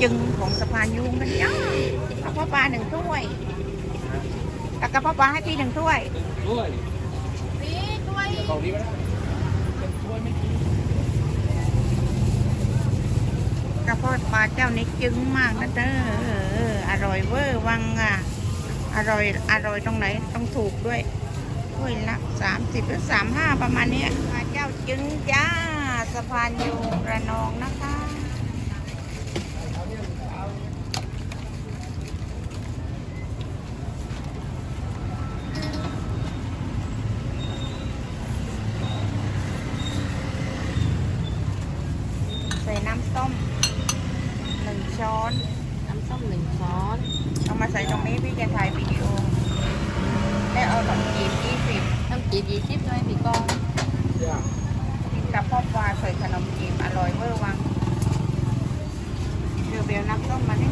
จึงของสะพานยุงกันจ้ากระเพาะปลาหนึ่งถ้วยกับกระเพาะปลาให้พี่หนึ่งถ้วยด้วยพี่ด้วยของนี้ไหมช่วยไม่กินกระเพาะปลาเจ้านี้จึงมากนะเด้ออร่อยเวอร์วังอะอร่อยอร่อยตรงไหนต้องถูกด้วยถ้วยละสามสิบหรือสามห้าประมาณนี้ปลาเจ้าจึงจ้าสะพานยูงระนองนะคะ ใส่น้ำส้มหนึ่งช้อน น้ำส้มหนึ่งช้อน เอามาใส่ตรงนี้พี่จะถ่ายวิดีโอแล้วเอาดอกจีบยี่สิบน้ำจีบยี่สิบด้วยพี่กองยากกับพ่อปลาใส่ขนมจีบอร่อยเวอร์วังเดี๋ยวเบลน้ำส้มมาดิ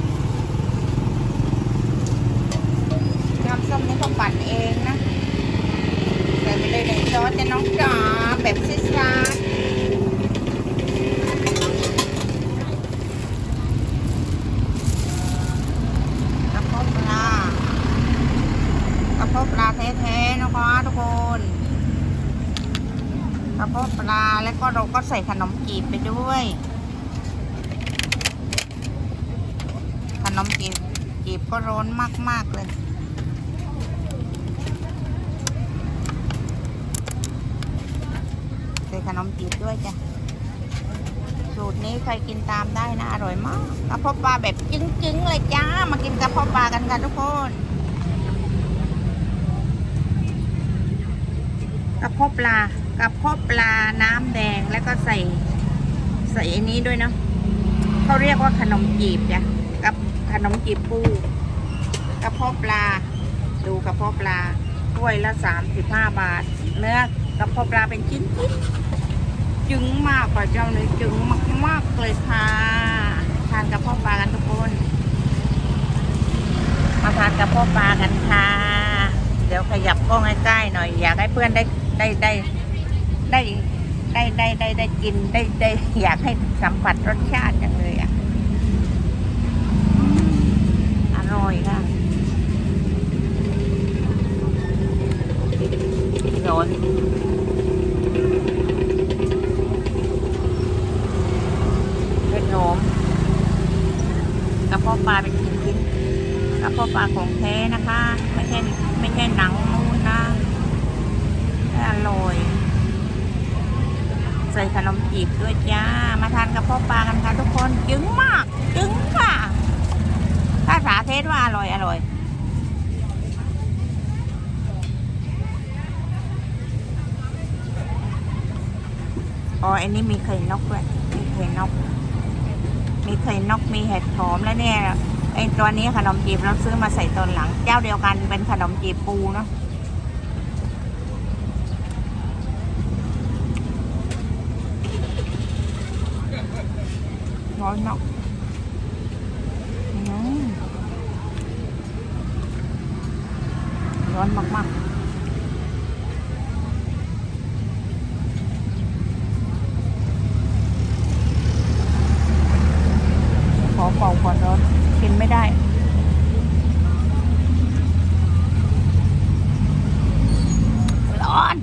น้ำส้มนี่เขาปั่นเองนะใส่ไปเลยหนึ่งช้อนจะน้องจ๋าแบบซิสซาร์กระเพาะปลากระเพาะปลาแท้ๆนะคะทุกคน กระเพาะปลาแล้วก็เราก็ใส่ขนมจีบไปด้วย ขนมจีบจีบก็ร้อนมาก ๆ เลย ใส่ขนมจีบด้วยจ้ะ สูตรนี้ใครกินตามได้นะ อร่อยมากกระเพาะปลาแบบจึ้งๆ เลยจ้า มากินกระเพาะปลากันค่ะทุกคนกระเพาะปลา กระเพาะปลาน้ำแดงแล้วก็ใส่ใส่อันนี้ด้วยเนาะเขาเรียกว่าขนมจีบจ้ะกับขนมจีบปูกระเพาะปลา ดูกระเพาะปลาถ้วยละสามสิบห้าบาท เนื้อกระเพาะปลาเป็นชิ้นชิ้นจึงมากกว่าเจ้าเลยจึงมากมากเลยค่ะทานกระเพาะปลากันทุกคนมาทานกระเพาะปลากันค่ะ เดี๋ยวขยับกล้องให้ใกล้หน่อย อยากให้เพื่อนได้ได้ได้ ได้ได้ได้ได้ได้กินได้ได้อยากให้สัมผัสรสชาติจังเลยอะอืมอร่อยค่ะร้อน ใส่ขนมจีบด้วยจ้า มาทานกระเพาะปลากันค่ะทุกคนจึ้งมากจึ้งค่ะถ้าสาเทศว่าอร่อยอร่อยอ๋ออันนี้มีไข่นกด้วยมีไข่นก มีไข่นก มีเห็ดหอมแล้วเนี่ยไอ้ตัวนี้ขนมจีบเราซื้อมาใส่ตอนหลัง เจ้าเดียวกันเป็นขนมจีบปูเนาะ ร้อนเนาะร้อนมากๆขอเป่าก่อนร้อน กินไม่ได้ ร้อน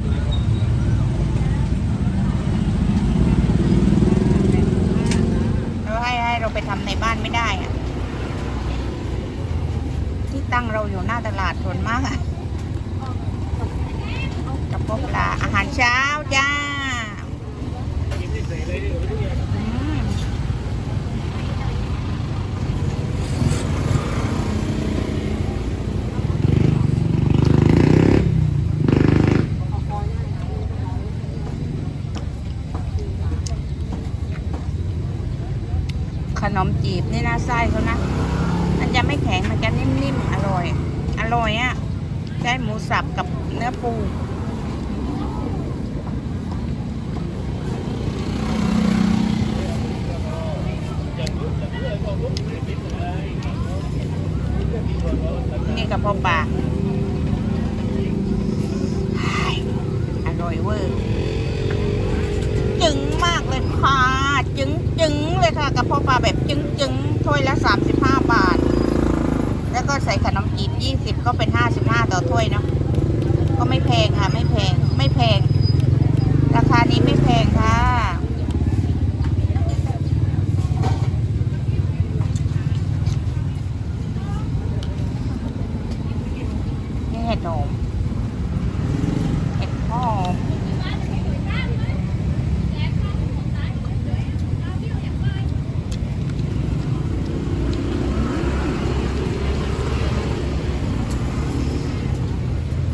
เราให้ให้เราไปทำในบ้านไม่ได้อะที่ ตั้งเราอยู่หน้าตลาดส่วนมากอะกับพวกปลาอาหารเช้าจ้าขนมจีบนี่นะไส้เขานะ มันจะไม่แข็ง มันจะนิ่มๆ อร่อย อร่อยอะ่ะใช้หมูสับกับเนื้อปูนี่กับพ่อปลาอร่อยเวอร์จึงมากเลยค่ะ จึงจึงเลยค่ะกับพ่อปลาแบบจึงจึงถ้วยละสามสิบห้าบาท แล้วก็ใส่ขนมจีบยี่สิบก็เป็นห้าสิบห้าต่อถ้วยเนาะก็ไม่แพงค่ะ ไม่แพงไม่แพง ราคานี้ไม่แพงค่ะ นี่เห็ดหอมเห็ดหอม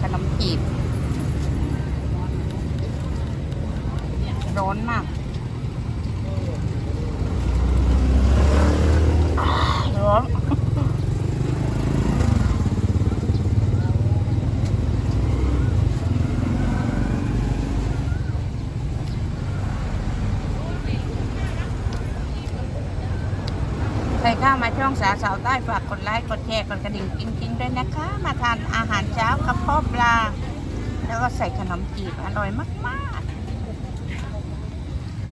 ขนมจีบ ร้อนมาก ร้อนใครเข้ามาช่องสาสาวใต้ฝากกดไลค์กดแชร์กดกระดิ่งจริงๆด้วยนะคะ มาทานอาหารเช้ากับพ่อปลา แล้วก็ใส่ขนมจีบอร่อยมากๆ